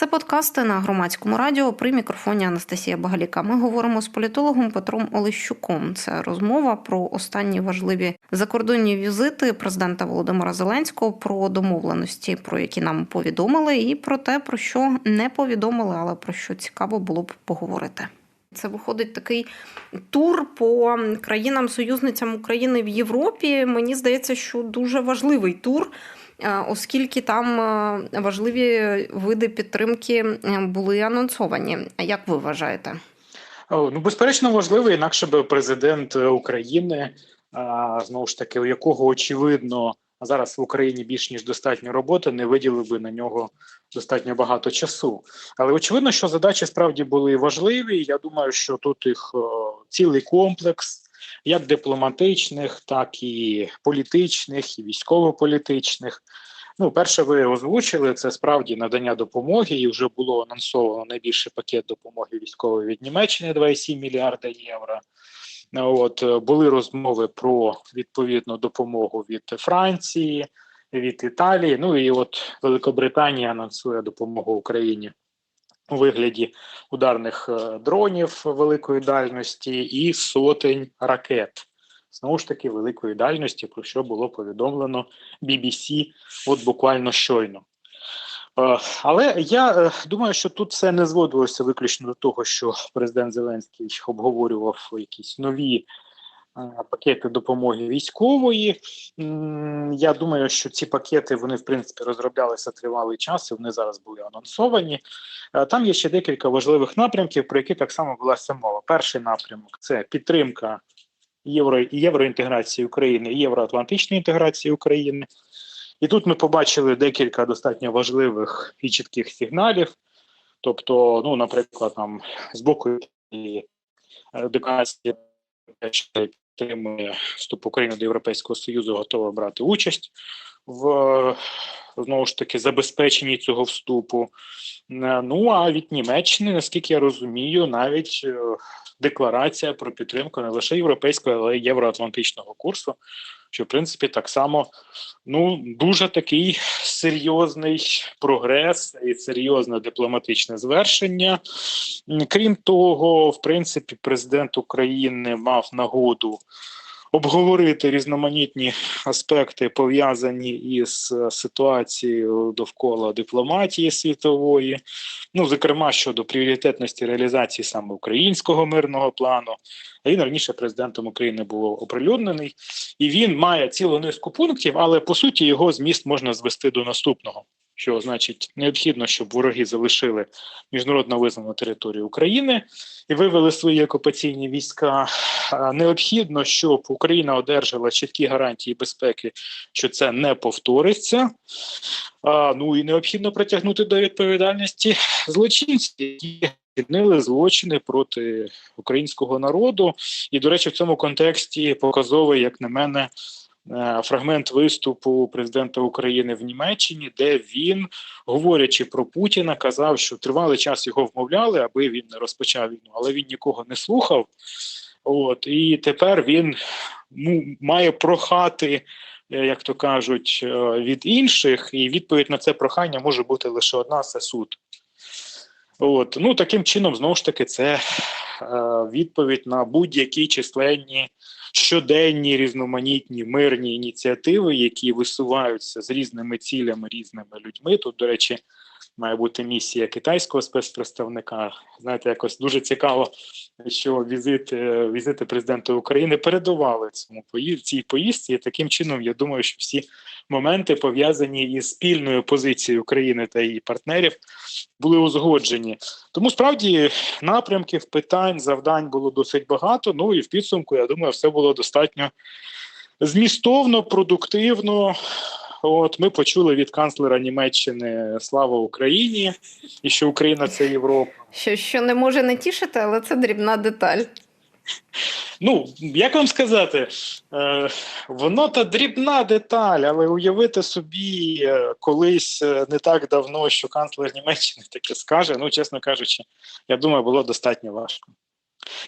Це подкасти на громадському радіо при мікрофоні Анастасія Багаліка. Ми говоримо з політологом Петром Олещуком. Це розмова про останні важливі закордонні візити президента Володимира Зеленського, про домовленості, про які нам повідомили, і про те, про що не повідомили, але про що цікаво було б поговорити. Це виходить такий тур по країнам-союзницям України в Європі. Мені здається, що дуже важливий тур. Е, Оскільки там е, важливі види підтримки е, були анонсовані. Як ви вважаєте? Ну, безперечно, важливо, інакше би президент України, знову ж таки, у якого очевидно зараз в Україні більш ніж достатньо роботи, не виділив би на нього достатньо багато часу. Але очевидно, що задачі справді були важливі. Я думаю, що тут їх цілий комплекс. Як дипломатичних, так і політичних, і військово-політичних. Ну, перше, ви озвучили це справді надання допомоги, і вже було анонсовано найбільший пакет допомоги військової від Німеччини 2,7 мільярда євро. От були розмови про відповідну допомогу від Франції, від Італії. Ну і от Великобританія анонсує допомогу Україні у вигляді ударних е, дронів великої дальності і сотень ракет. Знову ж таки, великої дальності, про що було повідомлено BBC от буквально щойно. Е, Але я е, думаю, що тут це не зводилося виключно до того, що президент Зеленський обговорював якісь нові пакети допомоги військової. Я думаю, що ці пакети вони в принципі розроблялися тривалий час, і вони зараз були анонсовані. Е, Там є ще декілька важливих напрямків, про які так само велася мова. Перший напрямок це підтримка євро, євроінтеграції України і євроатлантичної інтеграції України. І тут ми побачили декілька достатньо важливих і чітких сигналів. Тобто, ну, наприклад, там з боку е, декларації, що підтримує вступ України до Європейського Союзу, готова брати участь в знову ж таки забезпеченні цього вступу. Е, Ну а від Німеччини, наскільки я розумію, навіть е, декларація про підтримку не лише європейського, але й євроатлантичного курсу, що в принципі так само ну дуже такий серйозний прогрес і серйозне дипломатичне звершення. Крім того, в принципі, президент України мав нагоду обговорити різноманітні аспекти, пов'язані із е, ситуацією довкола дипломатії світової, ну зокрема щодо пріоритетності реалізації саме українського мирного плану. А Він раніше президентом України був оприлюднений, і він має цілу низку пунктів, але по суті його зміст можна звести до наступного. Що значить необхідно, щоб вороги залишили міжнародно визнану територію України і вивели свої окупаційні війська. Необхідно, щоб Україна одержала чіткі гарантії безпеки, що це не повториться. Ну і необхідно притягнути до відповідальності злочинців, які вчинили злочини проти українського народу. І, до речі, в цьому контексті показовий, як на мене, фрагмент виступу президента України в Німеччині, де він, говорячи про Путіна, казав, що тривалий час його вмовляли, аби він не розпочав війну, але він нікого не слухав. От і тепер він ну, має прохати, е, як то кажуть, е, від інших, і відповідь на це прохання може бути лише одна: це суд. От ну таким чином, знову ж таки, це е, відповідь на будь-які численні щоденні різноманітні мирні ініціативи, які висуваються з різними цілями, різними людьми. Тут, до речі, має бути місія китайського спецпредставника. Знаєте, якось дуже цікаво, що візит, е, візити президента України передували цьому цій поїздці. І таким чином, я думаю, що всі моменти пов'язані із спільною позицією України та її партнерів були узгоджені. Тому справді напрямків, питань, завдань було досить багато. Ну і в підсумку, я думаю, все було достатньо змістовно, продуктивно. От ми почули від канцлера Німеччини Слава Україні і що Україна це Європа. Що, що не може не тішити, але це дрібна деталь. Ну як вам сказати, е, воно та дрібна деталь, але уявити собі е, колись е, не так давно, що канцлер Німеччини таке скаже. Ну, чесно кажучи, я думаю, було достатньо важко.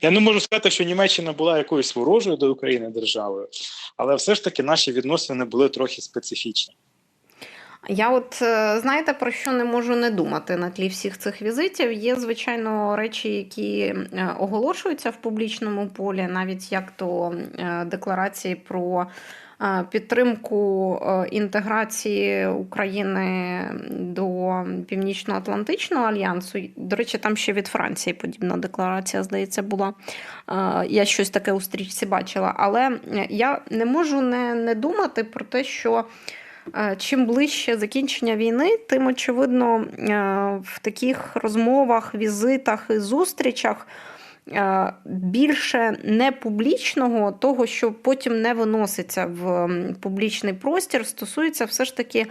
Я не можу сказати, що Німеччина була якоюсь ворожою до України державою, але все ж таки наші відносини були трохи специфічні. Я от е, знаєте про що не можу не думати на тлі всіх цих візитів. Є звичайно речі, які е, оголошуються в публічному полі, навіть як то е, декларації про підтримку інтеграції України до Північно-Атлантичного альянсу. До речі, там ще від Франції подібна декларація, здається, була. Я щось таке у стрічці бачила. Але е, я не можу не, не думати про те, що. Е, Чим ближче закінчення війни, тим очевидно е, в таких розмовах, візитах і зустрічах більше непублічного, того, що потім не виноситься в публічний простір, стосується все ж таки.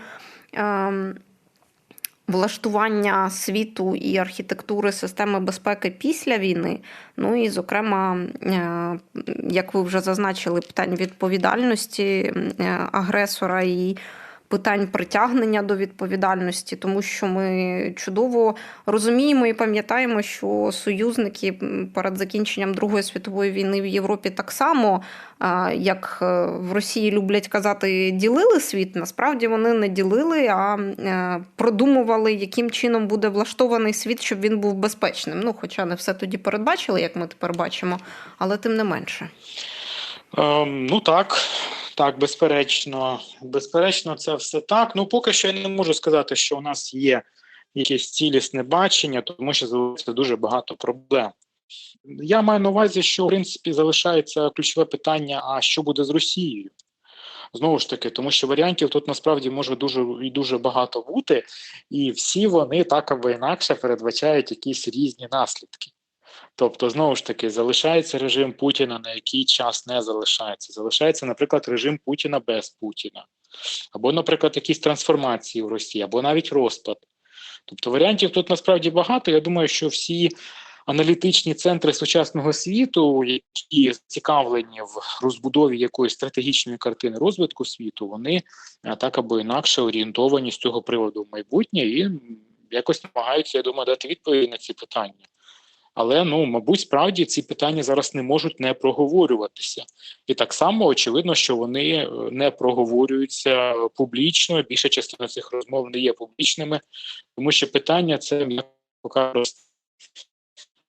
Влаштування світу і архітектури системи безпеки після війни, ну і, зокрема, е, як ви вже зазначили, питань відповідальності е, агресора і питань притягнення до відповідальності, тому що ми чудово розуміємо і пам'ятаємо, що союзники перед закінченням Другої світової війни в Європі так само, як е, в Росії люблять казати, ділили світ. Насправді вони не ділили, а е, продумували, яким чином буде влаштований світ, щоб він був безпечним. Ну, хоча не все тоді передбачили, як ми тепер бачимо, але тим не менше. Ем, ну так, так, безперечно. Безперечно, це все так. Ну, поки що я не можу сказати, що у нас є якесь цілісне бачення, тому що залишається дуже багато проблем. Я маю на увазі, що в принципі залишається ключове питання: а що буде з Росією? Знову ж таки, тому що варіантів тут насправді може дуже і дуже багато бути, і всі вони так або інакше передбачають якісь різні наслідки. Тобто, знову ж таки, залишається режим Путіна, на який час не залишається. Залишається, наприклад, режим Путіна без Путіна, або, наприклад, якісь трансформації в Росії, або навіть розпад. Тобто варіантів тут насправді багато. Я думаю, що всі аналітичні центри сучасного світу, які зацікавлені в розбудові якоїсь стратегічної картини розвитку світу, вони е, так або інакше орієнтовані з цього приводу в майбутнє і якось намагаються, я думаю, дати відповіді на ці питання. Але ну, мабуть, справді ці питання зараз не можуть не проговорюватися, і так само очевидно, що вони е, не проговорюються публічно. Більша частина цих розмов не є публічними, тому що питання це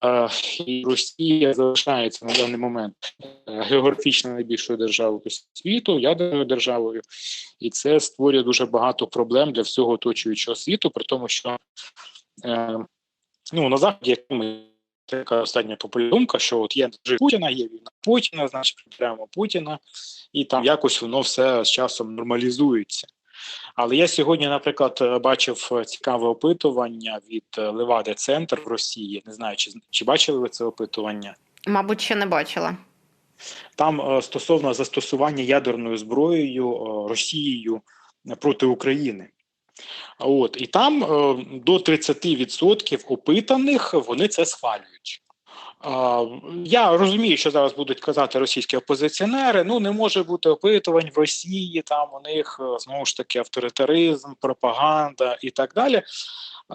е, і Росія залишається на даний момент е, географічно найбільшою державою світу, ядерною державою, і це створює дуже багато проблем для всього оточуючого світу, при тому, що ну на заході, як ми така остання популярна думка, що от є Путіна, є війна Путіна, значить підтримуємо Путіна, і там якось воно все з часом нормалізується. Але я сьогодні, наприклад, бачив цікаве опитування від е, Левади Центр в Росії. Не знаю, чи, чи бачили ви це опитування? Мабуть, ще не бачила. Там е, стосовно застосування ядерною зброєю е, Росією проти України. От і там е, до 30% опитаних вони це схвалюють. Я розумію, що зараз будуть казати російські опозиціонери. Ну не може бути опитувань в Росії. Там у них е, знову ж таки авторитаризм, пропаганда і так далі.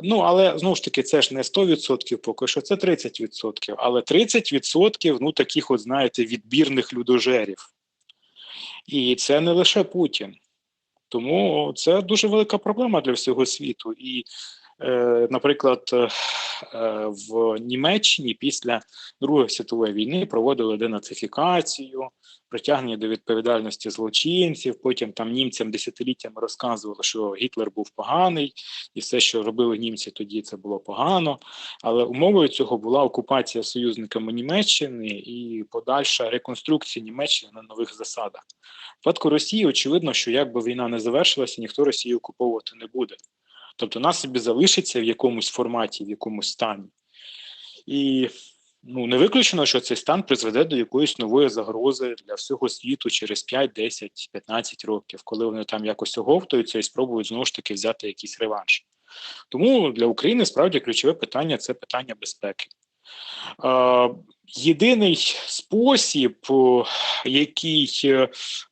Ну але знову ж таки, це ж не 100% поки що, це 30%. Але 30% ну таких, от знаєте, відбірних людожерів. І це не лише Путін. Тому це дуже велика проблема для всього світу. І, наприклад, е, в Німеччині після Другої світової війни проводили денацифікацію, притягнення до відповідальності злочинців. Потім там німцям десятиліттями розказували, що Гітлер був поганий, і все, що робили німці тоді, це було погано. Але умовою цього була окупація союзниками Німеччини і подальша реконструкція Німеччини на нових засадах. В випадку Росії очевидно, що якби війна не завершилася, ніхто Росію окуповувати не буде. Тобто нас собі залишиться в якомусь форматі, в якомусь стані. І ну, не виключено, що цей стан призведе до якоїсь нової загрози для всього світу через 5, 10, 15 років, коли вони там якось оговтуються і спробують знову ж таки взяти якийсь реванш. Тому для України справді ключове питання це питання безпеки. Е, Єдиний спосіб, який е,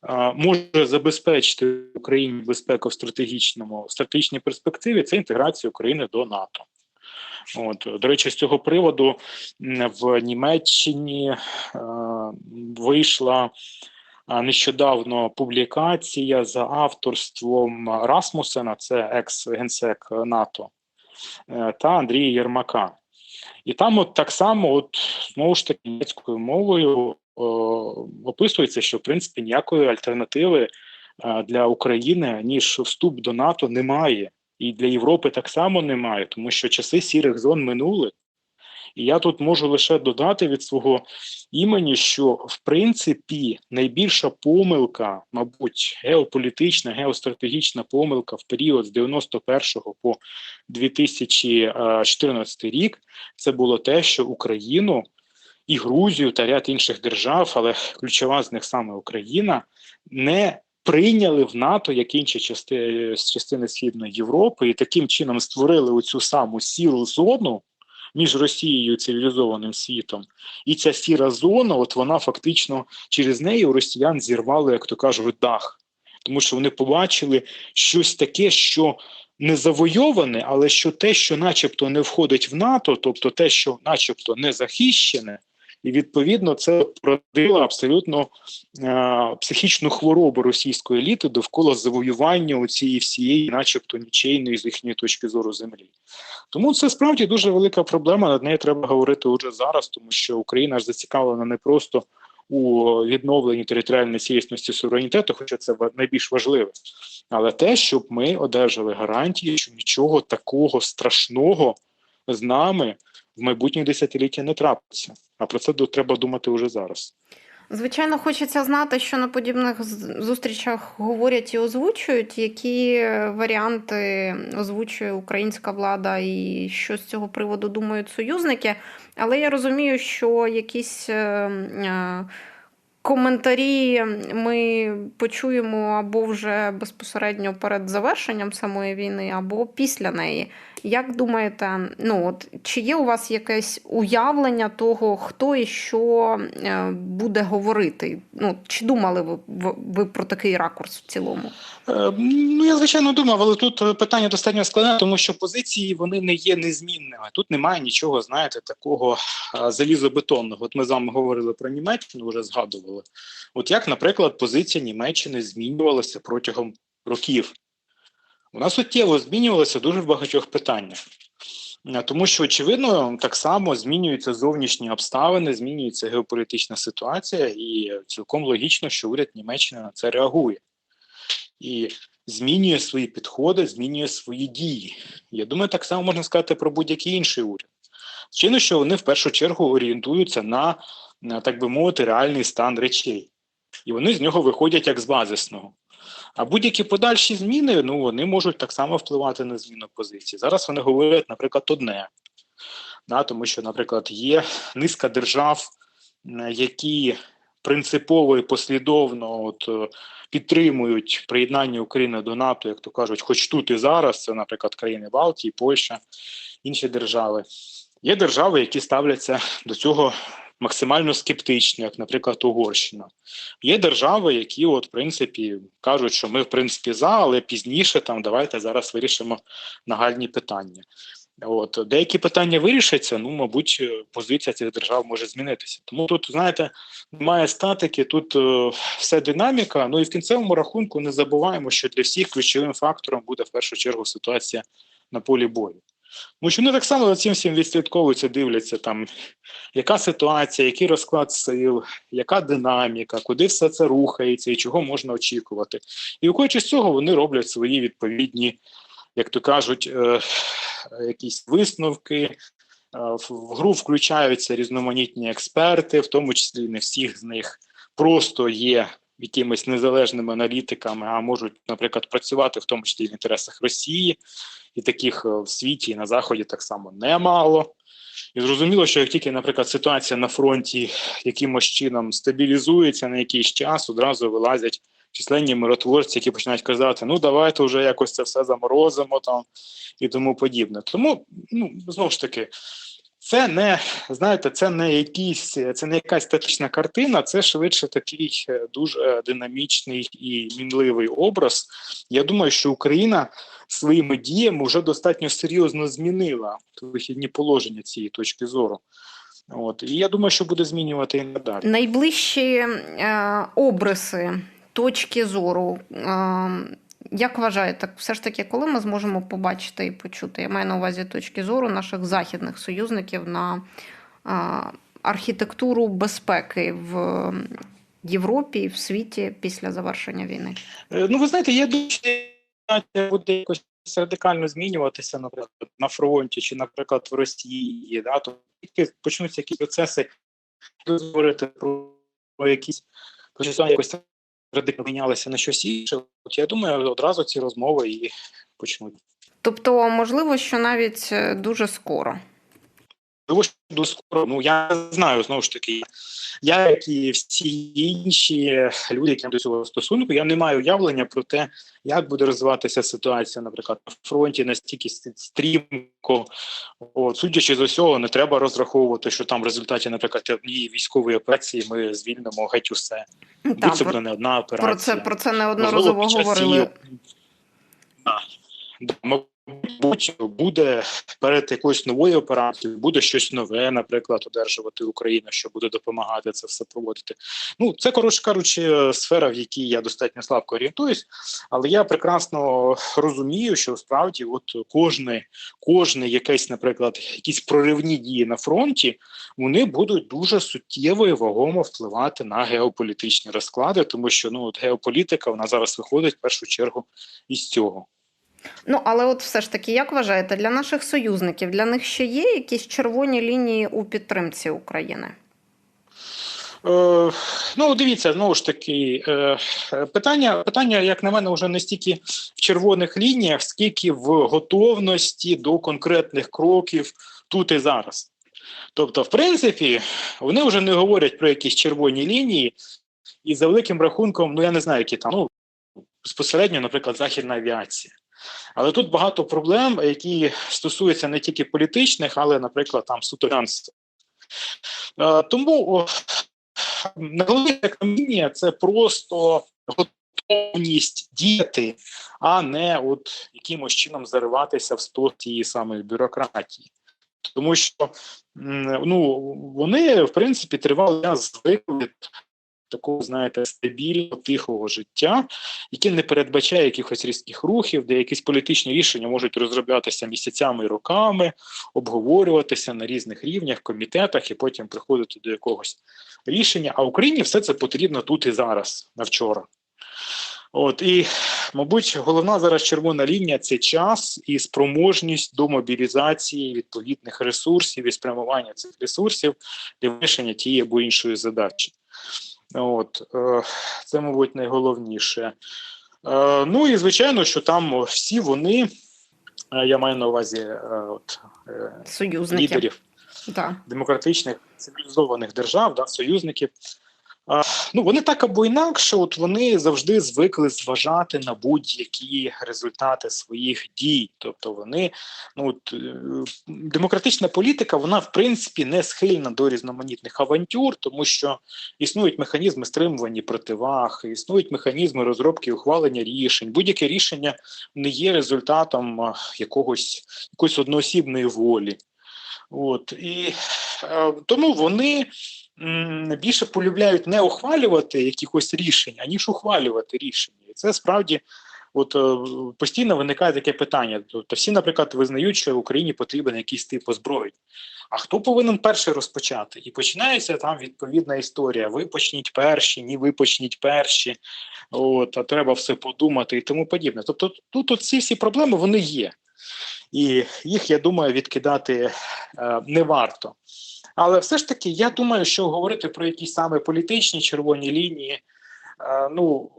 е, може забезпечити Україні безпеку в стратегічному стратегічній перспективі, це інтеграція України до НАТО. От до речі, з цього приводу в Німеччині е, вийшла нещодавно публікація за авторством Расмусена, це екс-генсек НАТО, е, та Андрія Єрмака. І там, от так само, от знову ж таки, німецькою мовою о, описується, що в принципі ніякої альтернативи е, для України ніж вступ до НАТО немає, і для Європи так само немає, тому що часи сірих зон минули. І я тут можу лише додати від свого імені, що в принципі найбільша помилка, мабуть, геополітична, геостратегічна помилка в період з 91 по 2014 рік, це було те, що Україну і Грузію та ряд інших держав, але ключова з них саме Україна, не прийняли в НАТО як інші части, з частини Східної Європи, і таким чином створили оцю саму сіру зону між Росією і цивілізованим світом. І ця сіра зона, от вона фактично через неї у росіян зірвали, як то кажуть, дах. Тому що вони побачили щось таке, що не завойоване, але що те, що начебто не входить в НАТО, тобто те, що начебто не захищене, і відповідно це породило абсолютно е, психічну хворобу російської еліти довкола завоювання у цієї всієї, начебто, нічейної з їхньої точки зору землі. Тому це справді дуже велика проблема. Над нею треба говорити уже зараз, тому що Україна ж зацікавлена не просто у відновленні територіальної цілісності суверенітету, хоча це найбільш важливе, але те, щоб ми одержали гарантії, що нічого такого страшного з нами в майбутніх десятиліття не трапиться. А про це треба думати уже зараз. Звичайно, хочеться знати, що на подібних зустрічах говорять і озвучують, які варіанти озвучує українська влада і що з цього приводу думають союзники. Але я розумію, що якісь е, е, коментарі ми почуємо або вже безпосередньо перед завершенням самої війни, або після неї. Як думаєте, ну от чи є у вас якесь уявлення того, хто і що е, буде говорити? Ну чи думали ви, ви- про такий ракурс в цілому? Е, Ну, я звичайно думав, але тут е, питання достатньо складне, тому що позиції вони не є незмінними. Тут немає нічого, знаєте, такого залізобетонного. От ми з вами говорили про Німеччину, вже згадували. От як, наприклад, позиція Німеччини змінювалася протягом років. Вона суттєво змінювалася дуже в багатьох питаннях. Е, Тому що, очевидно, так само змінюються зовнішні обставини, змінюється геополітична ситуація, і цілком логічно, що уряд Німеччини на це реагує і змінює свої підходи, змінює свої дії. Я думаю, так само можна сказати про будь-який інший уряд. Звичайно, що вони в першу чергу орієнтуються на так би мовити, реальний стан речей, і вони з нього виходять як з базисного. А будь-які подальші зміни ну, вони можуть так само впливати на зміну позиції. Зараз вони говорять, наприклад, одне, да, тому що, наприклад, є низка держав, які принципово і послідовно от, е, підтримують приєднання України до НАТО, як то кажуть, хоч тут і зараз, це, наприклад, країни Балтії, Польща, інші держави. Є держави, які ставляться до цього максимально скептично, як, наприклад, Угорщина. Є держави, які, от, в принципі, кажуть, що ми, в принципі, за, але пізніше там давайте зараз вирішимо нагальні питання. От деякі питання вирішаться, ну, мабуть, е, позиція цих держав може змінитися. Тому тут, знаєте, немає статики, тут е, все динаміка. Ну і в кінцевому рахунку не забуваємо, що для всіх ключовим фактором буде в першу чергу ситуація на полі бою. Вони так само за цим всім відслідковуються, дивляться там, яка ситуація, який розклад сил, яка динаміка, куди все це рухається і чого можна очікувати. І виходячи з цього, вони роблять свої відповідні, як то кажуть, е, якісь висновки. Е, в гру включаються різноманітні експерти, в тому числі не всіх з них просто є якимись незалежними аналітиками, а можуть, наприклад, працювати в тому числі в інтересах Росії, і таких е, в світі і на заході так само немало. І зрозуміло, що як тільки, наприклад, ситуація на фронті якимось чином стабілізується на якийсь час, одразу вилазять численні миротворці, які починають казати: ну давайте вже якось це все заморозимо там і тому подібне. Тому ну знову ж таки. Це не знаєте, це не якийсь, це не якась статична картина, це швидше такий е, дуже динамічний і мінливий образ. Я думаю, що Україна своїми діями вже достатньо серйозно змінила вихідні положення цієї точки зору. От і я думаю, що буде змінювати і надалі. Найближчі е, обриси, точки зору. Е, як вважаєте, все ж таки, коли ми зможемо побачити і почути? Я маю на увазі точки зору наших західних союзників на архітектуру безпеки в Європі і в світі після завершення війни? Е, Ну, ви знаєте, я думаю, що буде якось радикально змінюватися, наприклад, на фронті чи, наприклад, в Росії. Да? То тільки почнуться якісь процеси, говорити про, якісь якось радикально мінялися на щось інше. От я думаю, одразу ці розмови і почнуть. Тобто, можливо, що навіть е, дуже скоро. Можливо, що дуже скоро. Ну я знаю знову ж таки. Я, як і всі інші люди, які до цього стосунку, я не маю уявлення про те, як буде розвиватися ситуація, наприклад, на фронті настільки стрімко. От, судячи з усього, не треба розраховувати, що там в результаті, наприклад, однієї військової операції ми звільнимо геть усе. Та, це про, буде не одна операція. про це про це неодноразово говорили. Да. Буде перед якоюсь новою операцією, буде щось нове, наприклад, одержувати Україна, що буде допомагати це все проводити. Ну, це коротше кажучи, сфера, в якій я достатньо слабко орієнтуюсь, але я прекрасно розумію, що справді, от кожне, кожне якесь, наприклад, якісь проривні дії на фронті, вони будуть дуже суттєво і вагомо впливати на геополітичні розклади, тому що ну от геополітика вона зараз виходить в першу чергу із цього. Ну, але от все ж таки, як вважаєте, для наших союзників для них ще є якісь червоні лінії у підтримці України? Е, ну, дивіться, знову ж таки, е, питання, питання, як на мене, вже не стільки в червоних лініях, скільки в готовності до конкретних кроків тут і зараз. Тобто, в принципі, вони вже не говорять про якісь червоні лінії, і за великим рахунком, ну я не знаю, які там, ну безпосередньо, наприклад, західна авіація. Але тут багато проблем, які стосуються не тільки політичних, але, наприклад, там суто. Е, Тому найголовніше каміння це просто готовність діяти, а не от якимось чином зариватися в сто тієї самої бюрократії. Тому що ну, вони, в принципі, тривалий час звикли такого, знаєте, стабільного, тихого життя, яке не передбачає якихось різких рухів, де якісь політичні рішення можуть розроблятися місяцями і роками, обговорюватися на різних рівнях, комітетах і потім приходити до якогось рішення. А Україні все це потрібно тут і зараз, на вчора. От і, мабуть, головна зараз червона лінія це час і спроможність до мобілізації відповідних ресурсів і спрямування цих ресурсів для вирішення тієї або іншої задачі. От е, це, мабуть, найголовніше. Е, ну і звичайно, що там всі вони, е, я маю на увазі от, лідерів да. демократичних цивілізованих держав, да, союзників. Ну, вони так або інакше, от вони завжди звикли зважати на будь-які результати своїх дій. Тобто вони, ну от, е, демократична політика, вона в принципі не схильна до різноманітних авантюр, тому що існують механізми стримування противаг, існують механізми розробки і ухвалення рішень. Будь-яке рішення не є результатом якогось якоїсь одноосібної волі. От і е, тому вони більше полюбляють не ухвалювати якихось рішень, аніж ухвалювати рішення. І це справді от е, постійно виникає таке питання. Тобто всі, наприклад, визнають, що в Україні потрібен якийсь тип озброєнь. А хто повинен перший розпочати? І починається там відповідна історія. Ви почніть перші, ні, ви почніть перші, от, а треба все подумати і тому подібне. Тобто, тут ці всі проблеми вони є. І їх, я думаю, відкидати е, не варто. Але все ж таки, я думаю, що говорити про якісь саме політичні червоні лінії, е, ну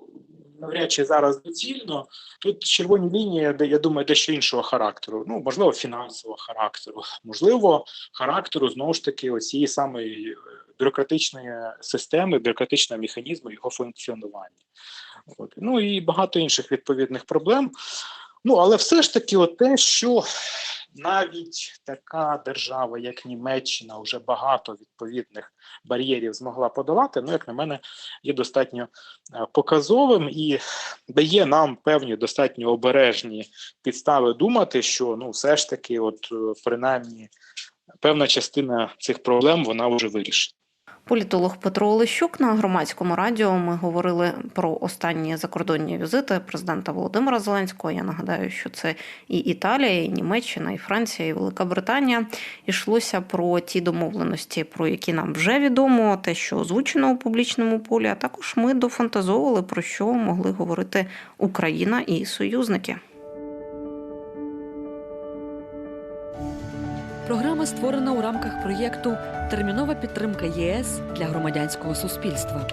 навряд чи зараз доцільно. Тут червоні лінії, де я думаю, дещо іншого характеру. Ну, можливо, фінансового характеру, можливо, характеру знову ж таки оцієї самої е, бюрократичної системи, бюрократичного механізму його функціонування. От. Ну і багато інших відповідних проблем. Ну, але все ж таки, от те, що навіть така держава, як Німеччина, вже багато відповідних бар'єрів змогла подолати, ну, як на мене, є достатньо е, показовим і дає нам певні достатньо обережні підстави думати, що ну, все ж таки, от е, принаймні. певна частина цих проблем вона вже вирішена. Політолог Петро Олещук на громадському радіо. Ми говорили про останні закордонні візити президента Володимира Зеленського. Я нагадаю, що це і Італія, і Німеччина, і Франція, і Велика Британія. Ішлося про ті домовленості, про які нам вже відомо, те, що озвучено у публічному полі. А також ми дофантазовували про що могли говорити Україна і союзники. Програма створена у рамках проєкту Термінова підтримка ЄС для громадянського суспільства,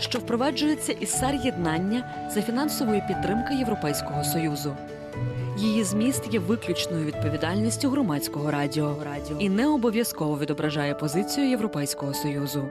що впроваджується із САР єднання за фінансової підтримки Європейського союзу. Її зміст є виключною відповідальністю громадського радіо і не обов'язково відображає позицію Європейського союзу.